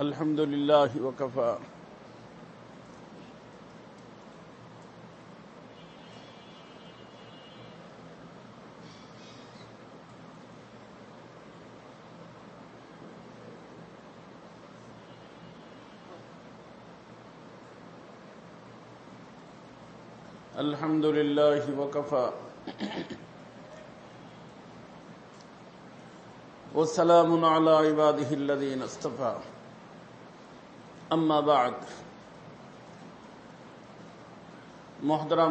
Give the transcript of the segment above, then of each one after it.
الحمد لله وكفى. الحمد لله وكفى. وسلام على عباده الذين اصطفى. আম্মা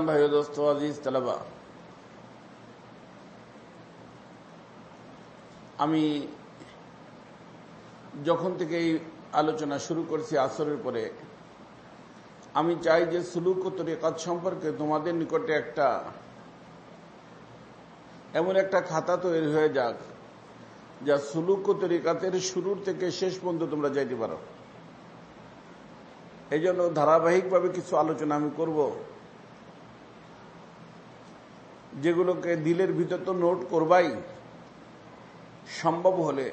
ভাই দোস্ত আজিজ তালাবা। আমি যখন থেকে এই আলোচনা শুরু করছি আসরের পরে, আমি চাই যে সুলুক ও তরিকাত সম্পর্কে তোমাদের নিকটে একটা এমন একটা খাতা তৈরি হয়ে যাক যা সুলুক ও তরিকাতের শুরুর থেকে শেষ পর্যন্ত তোমরা যাইতে পারো। এই জন্য ধারাবাহিকভাবে কিছু আলোচনা আমি করব। যেগুলোকে দিলের ভিতর তো নোট করবাই সম্ভব হলে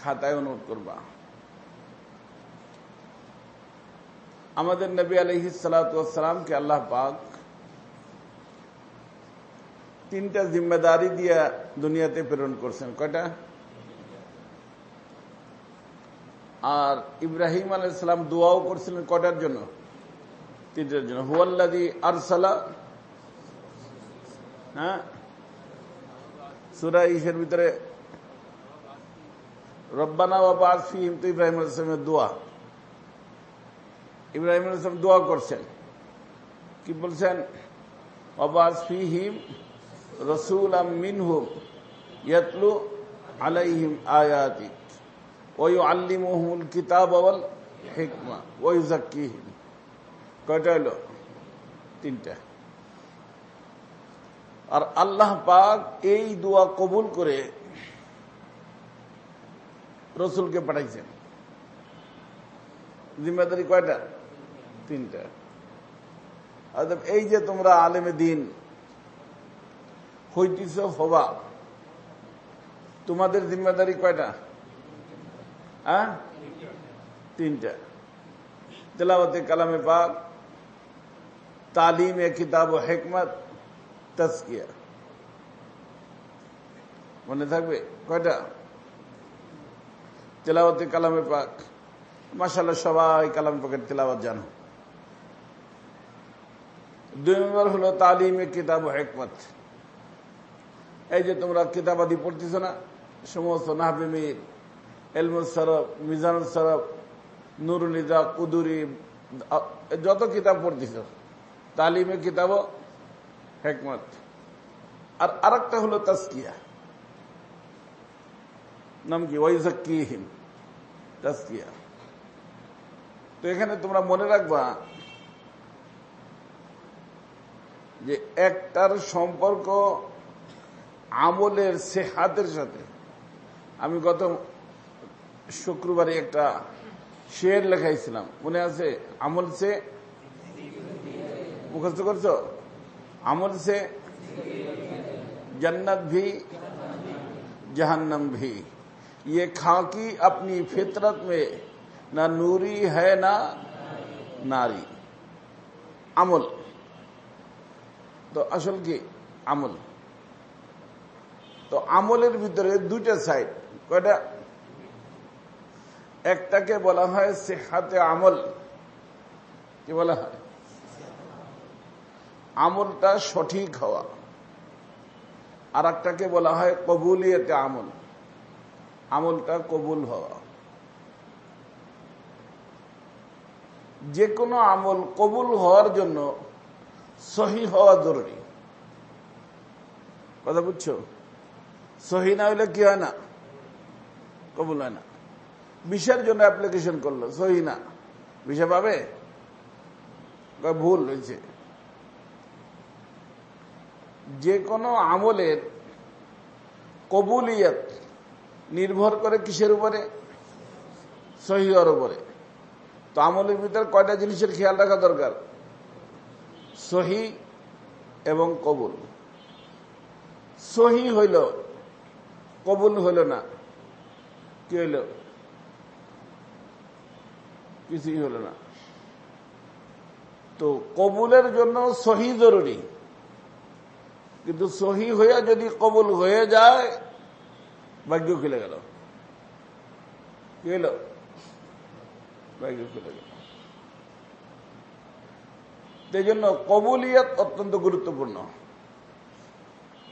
খাতায়ও নোট করবা। আমাদের নবী আলহি সালাতামকে আল্লাহ পাক তিনটা জিম্মেদারি দিয়ে দুনিয়াতে প্রেরণ করছেন। কয়টা? আর ইব্রাহিম আলাইসালাম দোয়াও করছিলেন কটার জন্য? তিনটার জন্য। হুয়াল্লাদি আরসালা হ্যাঁ? সুরা ইসের ভিতরে রব্বানা বাবা আরফিম তো ইব্রাহিম আলাইসলামের দোয়া। ইব্রাহিম আলাইসলাম দোয়া করছেন। কি বলছেন? অবাস ফিহিম রসুল আম মিনহুম ইয়াতলু আলাইহিম আয়াতি। ওই আল্লিমহুল কিতাব আওয়াল হেকমা ওই কয়টা হলো তিনটা। আর আল্লাহ পাক এই দোয়া কবুল করে রসুলকে পাঠাইছেন। জিম্মেদারি কয়টা? তিনটা। অর্থাৎ এই যে তোমরা আলেমে দিন হইতিস হবা তোমাদের জিম্মেদারি কয়টা? হ্যাঁ তিনটা। তেলাওয়াতে কালামে পাক তালিম এ কিতাব ও হেকমত তস্কিয়া মনে থাকবে? কয়টা? তেলাওয়াতে কালামে পাক। মাসাল্লাহ সবাই কালাম পাকের তেলাওয়াত জানো। দুই নম্বর হলো তালিম তালিমে কিতাব ও হেকমত। এই যে তোমরা কিতাবাদি পড়তেছ না, সমস্ত নাহবিমির এলমুল সরফ মিজানুল সরফ নুরুল কুদুরি যত কিতাব পড়তেছ, তালিমে কিতাব হেকমত। আর আরেকটা হলো তাস্কিয়া নাম কি? ওয়াইজাক্কিহিম তাস্কিয়া তো এখানে তোমরা মনে রাখবা যে একটার সম্পর্ক আমলের সেহাতের সাথে। আমি গত শুক্রবারে একটা শের লেখাইছিলাম মনে আছে আমল সে মুখস্থ করছো আমল সে जन्नत भी जहन्नम भी ये खाकी अपनी फितरत में न नूरी है ना नारी আমল তো আসল কি আমল তো আমলের ভিতরে দুইটা সাইড কয়টা একটাকে বলা হয় সেহাতে আমল। কি বলা হয়? আমলটা সঠিক হওয়া। আর একটাকে বলা হয় কবুলিয়তে আমল। আমলটা কবুল হওয়া। যে কোনো আমল কবুল হওয়ার জন্য সহি হওয়া জরুরি। কথা বুঝছ? সহি না হইলে কি হয় না? কবুল হয় না। বিষের জন্য অ্যাপ্লিকেশন করল, সহি না? বিষয় পাবে? ভুল হয়েছে। যে কোনো আমলের কবুলিয়ত নির্ভর করে কিসের উপরে? সহিহর উপরে। তো আমলের ভিতরে কয়টা জিনিসের খেয়াল রাখা দরকার? সহি এবং কবুল। সহি হইল, কবুল হইল না, কি হইল? কিছুই হলো না। তো কবুলের জন্য সহি জরুরি। কিন্তু সহি হয়ে যদি কবুল হয়ে যায়, ভাগ্য খুলে গেল। এই জন্য কবুলিয়ত অত্যন্ত গুরুত্বপূর্ণ।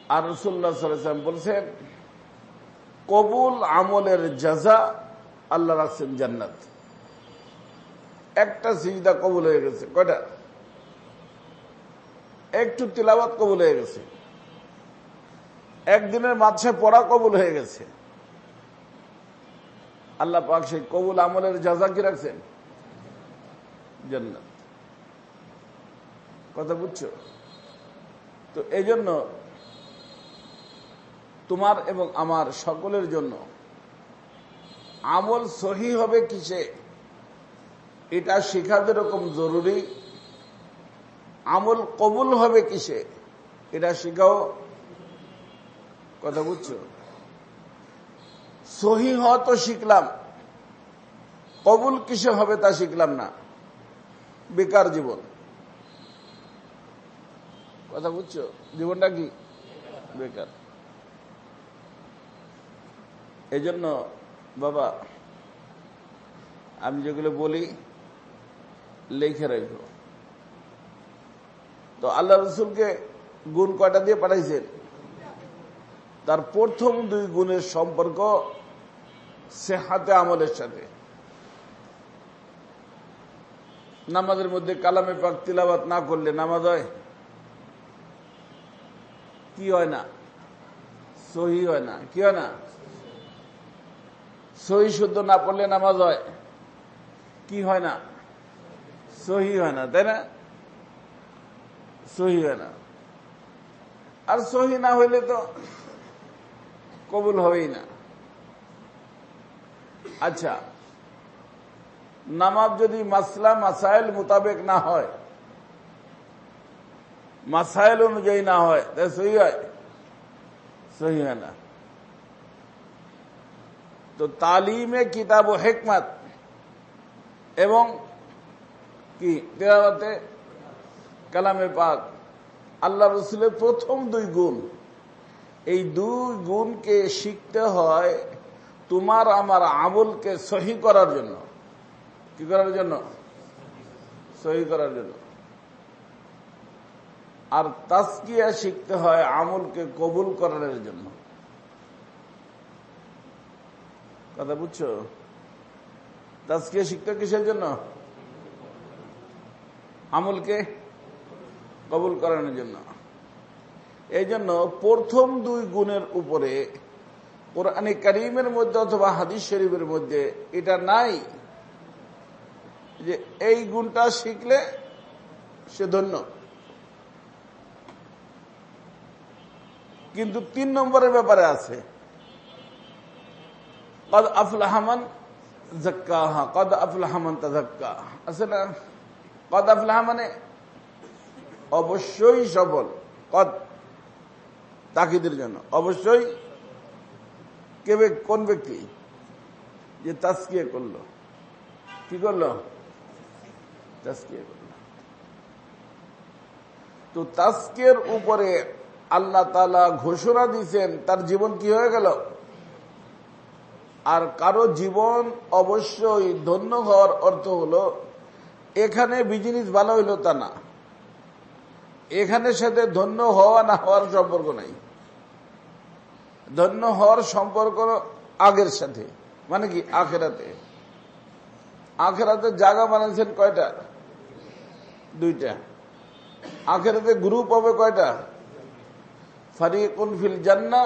আর রসুল্লাহ সাল্লাম বলছেন, কবুল আমলের জাজা আল্লাহ রাখছেন জান্নাত। একটা সিজদা কবুল হয়ে গেছে। কয়টা? একটু তিলাবাত কবুল হয়ে গেছে। একদিনের মাঝে পড়া কবুল হয়ে গেছে। আল্লাহ পাক সেই কবুল আমলের জাজা কি রাখছেন? জান্নাত। কথা বুঝছ? তো এই জন্য তোমার এবং আমার সকলের জন্য আমল সহি হবে কিসে? এটা শেখা যেরকম জরুরি। আমল কবুল হবে কিসে? এটা শেখাও। কথা বুঝছ? সহি তো শিখলাম। কবুল কিসে হবে তা শিখলাম না। বেকার জীবন। কথা বুঝছ? জীবনটা কি? বেকার। এই জন্য বাবা, আমি যেগুলো বলি লেখে রাখব। তো আল্লাহ রসুলকে গুণ কয়টা দিয়ে পাঠাইছেন? তার প্রথম দুই গুণের সম্পর্ক সে হাতে আমলের সাথে। নামাজের মধ্যে কালামে পাক তিলাবাত না করলে নামাজ হয়? কি হয় না? সহি হয় না। কি হয় না? সহি শুদ্ধ না পড়লে নামাজ হয়? কি হয় না? সহি হয় না, তাই না? সহি হয় না। আর সহি না হইলে তো কবুল হবেই না। আচ্ছা নামাজ যদি মাসলা, মাসাইল মোতাবেক না হয়, মাসাইল অনুযায়ী না হয় তাই সহি হয়? সহি হয় না। তো তালিমে কিতাব ও হেকমত এবং কি? তেরাতে কালামে পাক। আল্লাহ রসুলের প্রথম দুই গুণ। এই দুই গুণকে শিখতে হয় তোমার আমার আমলকে সহি করার জন্য। কি করার জন্য? সহি করার জন্য। আর তাস্কিয়া শিখতে হয় আমলকে কবুল করার জন্য। কথা বুঝছ? তাস্কিয়া শিখতে কিসের জন্য? আমলকে কবুল করানোর জন্য। এই জন্য প্রথম দুই গুণের উপরে কোরআনে করিমের মধ্যে অথবা হাদিস শরীফের মধ্যে এটা নাই যে এই গুণটা শিখলে সে ধন্য। কিন্তু তিন নম্বরের ব্যাপারে আছে। কদ আফলাহামান জাক্কাহা কদ আফলাহামান তাজাক্কা আছে না? কদ আফলাহা মানে? অবশ্যই সফল কদ তাকিদের জন্য। অবশ্যই কে কোন ব্যক্তি? যে তাস্কিয়ে করল। কি করল? তাস্কিয়ে করল। তো তাস্কের উপরে আল্লাহ তালা ঘোষণা দিয়েছেন, তার জীবন কি হয়ে গেল? আর কারও জীবন অবশ্যই ধন্য হওয়ার অর্থ হলো এখানে বিজনেস ভালো হইল তা না। এখানে সাথে ধন্য হওয়া না হওয়ার সম্পর্ক নাই। ধন্য হওয়ার সম্পর্ক আগের সাথে মানে কি আখেরাতে। আখেরাতে জায়গা বানিয়েছেন কয়টা? দুইটা। আখেরাতে গ্রুপ হবে কয়টা? ফারিকুন ফিল জান্না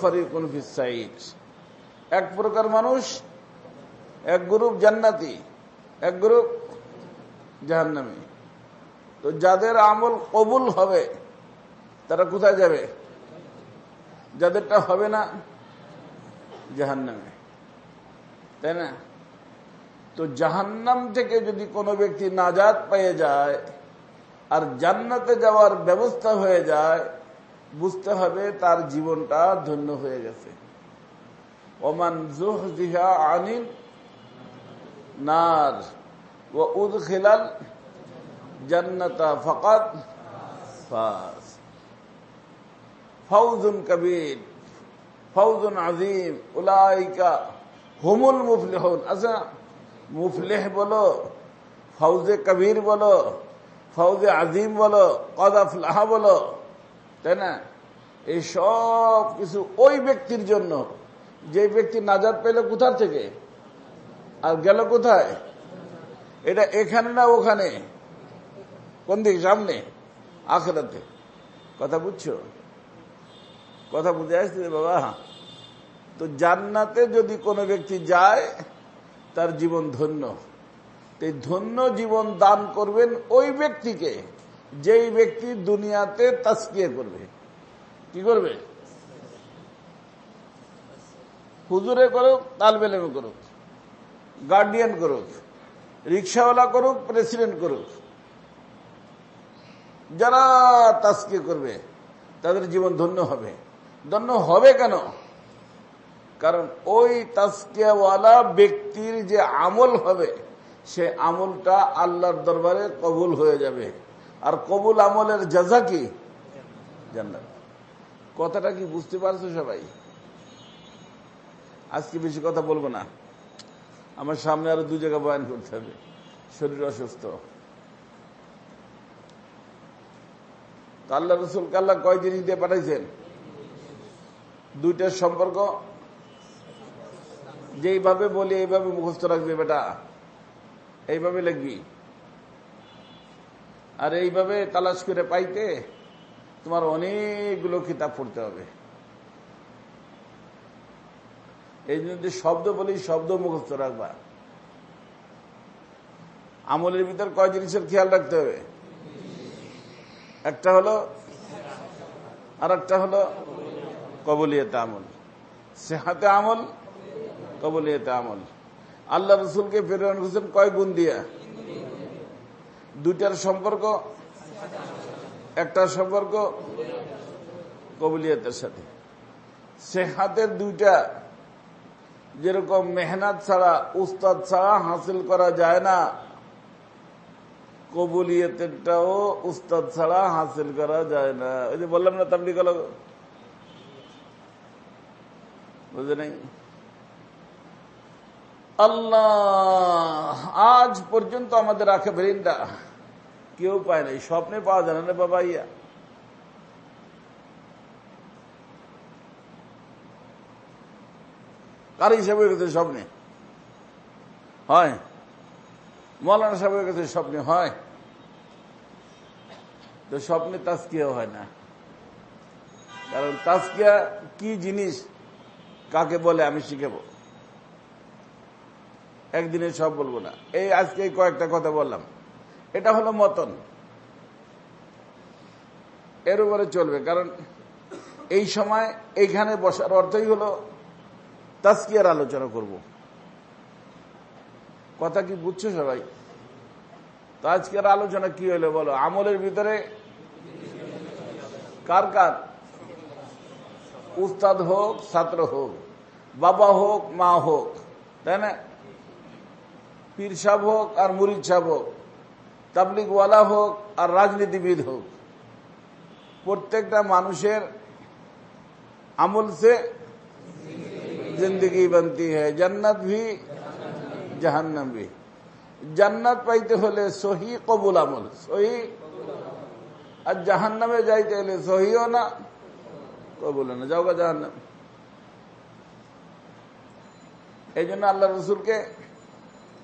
ফারিকুন ফিল সাইড এক প্রকার মানুষ, এক গ্রুপ জান্নাতি। এক গ্রুপ জাহান্নামী। তো যাদের আমল কবুল হবে, তারা কোথায় যাবে? যাদেরটা হবে না, জাহান্নামে। তাই না? তো জাহান্নাম থেকে যদি কোনো ব্যক্তি নাজাদ পেয়ে যায় আর জান্নাতে যাওয়ার ব্যবস্থা হয়ে যায়, বুঝতে হবে তার জীবনটা ধন্য হয়ে গেছে। ওমান জুহ জিহা আনিল নার। ও উদ খিলাল জান্নাতা ফকাত ফাস ফৌজুন কবির ফৌজুন আজিম উলাইকা হুমুল মুফলিহুন। আচ্ছা মুফলেহ বলো ফৌজে কবির বলো ফৌজে আজিম বলো, কদাফলাহা বলো, তাই না? এই সব কিছু ওই ব্যক্তির জন্য। যে ব্যক্তি নাজাদ পেল কোথার থেকে? আর গেল কোথায়? এটা এখানে না ওখানে? কোন দিকে? সামনে? আখেরাতে। কথা বুঝছ? কথা বুঝে আসছে বাবা। তো জান্নাতে যদি কোনো ব্যক্তি যায়, তার জীবন ধন্য। এই ধন্য জীবন দান করবেন ওই ব্যক্তিকে, যেই ব্যক্তি দুনিয়াতে তাস্কিয়ে করবে। কি করবে? হুজুরে করুক, তালবেলেমে করুক। গার্ডিয়ান করুক, রিক্সাওয়ালা করুক, প্রেসিডেন্ট করুক, যারা তাস্কিয়ে করবে, তাদের জীবন ধন্য হবে। ধন্য হবে কেন? কারণ ওই তাস্কিয়াওয়ালা ব্যক্তির যে আমল হবে, সে আমলটা আল্লাহর দরবারে কবুল হয়ে যাবে। আর কবুল আমলের জাজা কি? জান্নাত। কথাটা কি বুঝতে পারছ সবাই? আজকে বেশি কথা বলব না। আমার সামনে আরও দু জায়গা বয়ান করতে হবে। শরীর অসুস্থ। আল্লাহ রসুল কাল্লা কয় জিনিস দিয়ে পাঠাইছেন? দুইটার সম্পর্ক। যেইভাবে বলি, এইভাবে মুখস্থ রাখবে বেটা। এইভাবে লিখবি। আর এইভাবে তালাশ করে পাইতে তোমার অনেকগুলো কিতাব পড়তে হবে। এই জন্য শব্দ বলি, শব্দ মুখস্থ রাখবা। আমলের ভিতর কয় জিনিসের খেয়াল রাখতে হবে? একটা হলো আর একটা হলো কবলিয়তে আমল। সেহাতে আমল, কবলিয়তে আমল। আল্লাহ রসুলকে ফেরওয়ান হোসেন কয় গুণ দিয়া? দুইটার সম্পর্ক একটা সম্পর্ক কবলিয়তের সাথে। সেহাতের দুইটা যেরকম মেহনত ছাড়া, উস্তাদ ছাড়া হাসিল করা যায় না, কবুলিয়তেরটাও উস্তাদ ছাড়া হাসিল করা যায় না। ওই যে বললাম না তাবলি গেল বুঝে নাই? আল্লাহ, আজ পর্যন্ত আমাদের আখে ভেরিনটা কেউ পায় নাই। স্বপ্নে পাওয়া যায় না বাবা ইয়া। কার হিসাবে গেছে স্বপ্নে। হয়। মৌলানা সাহেবের কাছে স্বপ্নে, হয়। তো স্বপ্নে তাস্কিয়া হয় না। কারণ তাস্কিয়া কি জিনিস, কাকে বলে, আমি শিখেব একদিনে সব বলব না। এই আজকে কয়েকটা কথা বললাম। এটা হলো মতন। এর উপরে চলবে। কারণ এই সময় এইখানে বসার অর্থই হলো তাস্কিয়ার আলোচনা করব। কথা কি বুঝছ সবাই? তো আজকের আলোচনা কি হলো বলো? আমলের ভিতরে কার কার? উস্তাদ হোক, ছাত্র হোক, বাবা হোক, মা হোক, তাই না? পীর সাহ হোক আর মুরিদ সাহ হোক, তাবলিগওয়ালা হোক আর রাজনীতিবিদ হোক, প্রত্যেকটা মানুষের আমল সে जिंदगी बनती है जन्नत भी जहन्नम भी জান্নাত পাইতে হলে সহি কবুল আমল সহি আর জাহান্নামে যাইতে হলে সহিও না কবুল না যাও গা জাহান্নাম এই জন্য আল্লাহ রসুলকে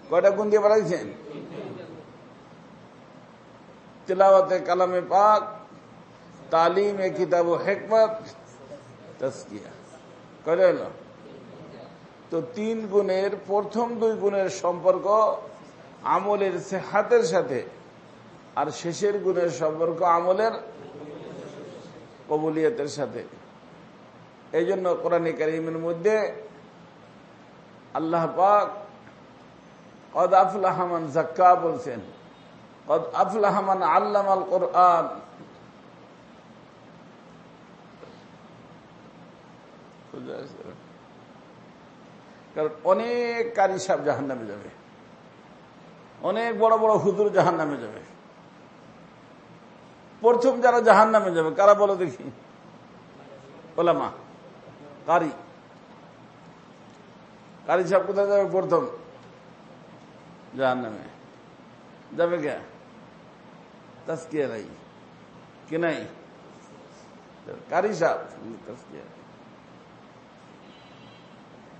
কয়টা গুণ দিয়ে বাড়াইছেন তিলাওয়াতে কালামে পাক তালিমে কিতাব হেকমত তস্কিয়া কয়টা হলো তো তিন গুণের, প্রথম দুই গুণের সম্পর্ক আমলের সেহাতের সাথে, আর শেষের গুণের সম্পর্ক আমলের কবুলিয়তের সাথে। এই জন্য কোরআন করিমের মধ্যে আল্লাহ পাক, কদ আফলাহমান জাক্কা বলছেন। কদ আফলাহমান আল্লাম আল কোরআন কারণ অনেক কারি সাহেব জাহান নামে যাবে। অনেক বড় বড় হুজুর জাহান নামে যাবে। প্রথম যারা জাহান নামে যাবে, কারা বলো দেখি? ওলামা, কারি। কারি সাহেব কোথায় যাবে প্রথম? জাহান নামে যাবে কে? তাস্কিয়া নাই কি নাই? কারি সাহেব তাস্কিয়া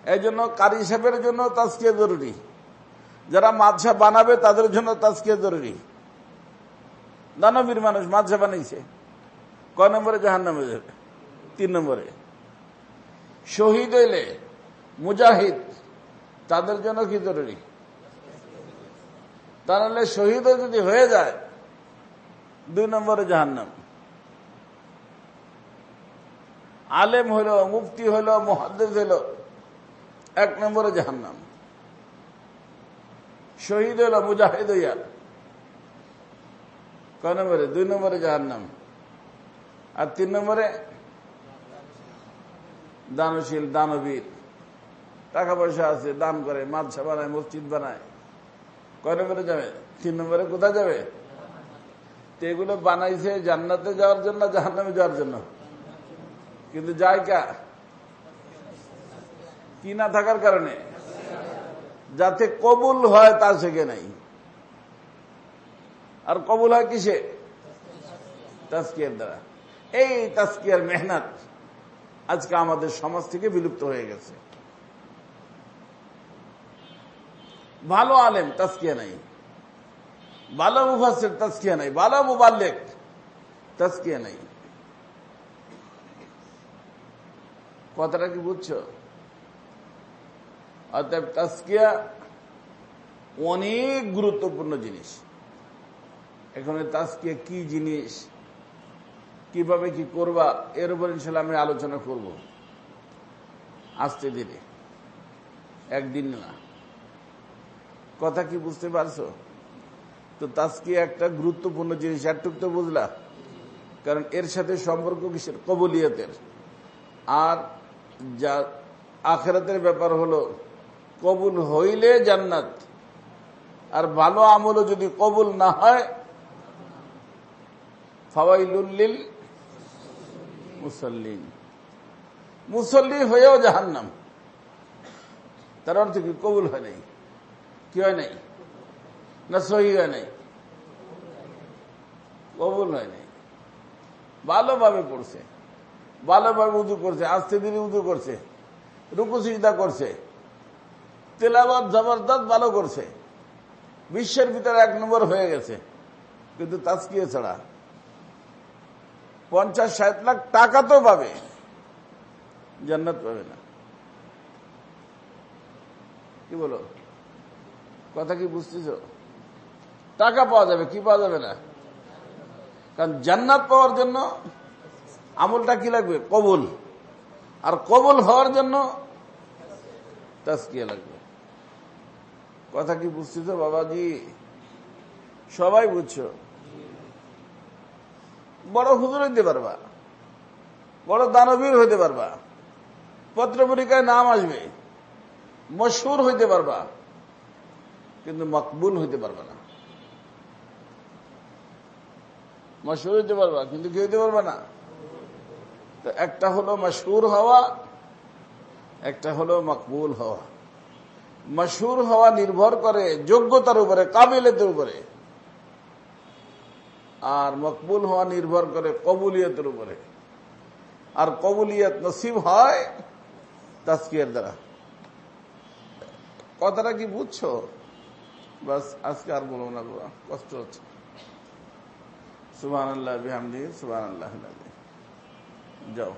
এই জন্য কারি সাহেবের জন্য তাস্কিয়া জরুরি। যারা মাঝা বানাবে তাদের জন্য তাস্কিয়া জরুরি। দানবীর মানুষ মাঝা বানিয়েছে। কয় নম্বরে জাহান নামে যাবে? তিন নম্বরে। শহীদ হইলে মুজাহিদ, তাদের জন্য কি জরুরি? তাহলে শহীদ যদি হয়ে যায়, দুই নম্বরে জাহান্নাম। আলেম হইল, মুফতি হইল মহাদ্দেশ হইল। এক নম্বরে জাহান্নাম। শহীদ হইল, মুজাহিদ হইয়া। কয় নম্বরে? দুই নম্বরে জাহান্নাম। আর তিন নম্বরে? দানশীল, দানবীর। টাকা পয়সা আছে, দান করে, মাদ্রাসা বানায়, মসজিদ বানায়। কয় নম্বরে যাবে? তিন নম্বরে কোথায় যাবে? তো এগুলো বানাইছে জান্নাতে যাওয়ার জন্য, জাহান্নামে যাওয়ার জন্য। কিন্তু যায় কা? কি না থাকার কারণে? যাতে কবুল হয় তা শেখে নাই। আর কবুল হয় কিসে? তাস্কিয়ার দ্বারা। এই তাস্কিয়ার মেহনত আজকে আমাদের সমাজ থেকে বিলুপ্ত হয়ে গেছে। ভালো আলেম তাস্কিয়া নাই। ভালো মুফাসের তাস্কিয়া নাই। ভালো মুবাল্লেক তাস্কিয়া নাই। কথাটা কি বুঝছ? অতএব তাস্কিয়া অনেক গুরুত্বপূর্ণ জিনিস। এখানে তাস্কিয়া কি জিনিস, কীভাবে কি করবা, এর উপর ইনশাল্লাহ আমি আলোচনা করব। আসতে দিনে একদিন না। কথা কি বুঝতে পারছ? তো তাস্কিয়া একটা গুরুত্বপূর্ণ জিনিস, একটুক তো বুঝলা। কারণ এর সাথে সম্পর্ক কিসের? কবলিয়তের। আর যা আখেরাতের ব্যাপার হলো কবুল হইলে জান্নাত। আর ভালো আমলও যদি কবুল না হয় ফাওয়াইলুল্লিল মুসল্লিন। মুসল্লি হয়েও জাহান্নাম। তার অর্থ কি? কবুল হয় নাই। কি হয় নাই? না সহি হয় নাই? কবুল হয় নাই। ভালোভাবে পড়ছে। ভালোভাবে উদু করছে। আস্তে ধীরে উদু করছে। রুকু সিজদা করছে। তেলাবাদ জবরদস্ত ভালো করছে। বিশ্বের ভিতরে এক নম্বর হয়ে গেছে। কিন্তু তাস্কিয়ে ছাড়া পঞ্চাশ ষাট লাখ টাকা তো পাবে। জান্নাত পাবে না। কি বলো? কথা কি বুঝতেছ? টাকা পাওয়া যাবে, কি পাওয়া যাবে না? কারণ জান্নাত পাওয়ার জন্য আমলটা কি লাগবে? কবুল। আর কবুল হওয়ার জন্য তাস্কিয়া লাগবে। কথা কি বুঝছি তো, বাবাজি? সবাই বুঝছ? বড় হুজুর হইতে পারবা। বড় দানবীর হইতে পারবা। পত্রপত্রিকায় নাম আসবে। মশহুর হইতে পারবা। কিন্তু মকবুল হইতে পারবা না। মশহুর হইতে পারবা, কিন্তু কি হইতে পারবা না? তো একটা হলো মশহুর হওয়া, একটা হলো মকবুল হওয়া। মশহুর হওয়া নির্ভর করে যোগ্যতার উপরে, কাবিলেতের উপরে। আর মকবুল হওয়া নির্ভর করে কবুলিয়তের উপরে। আর কবুলিয়ত নসিব হয় তাস্কিয়ার দ্বারা। কথাটা কি বুঝছ? বাস, আজকে আর বলব না বাবা, কষ্ট হচ্ছে। সুবাহ সুবাহ আল্লাহ যাও।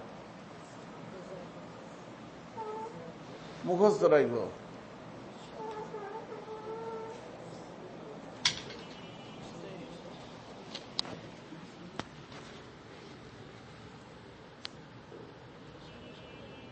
মুখস্থ রাখব।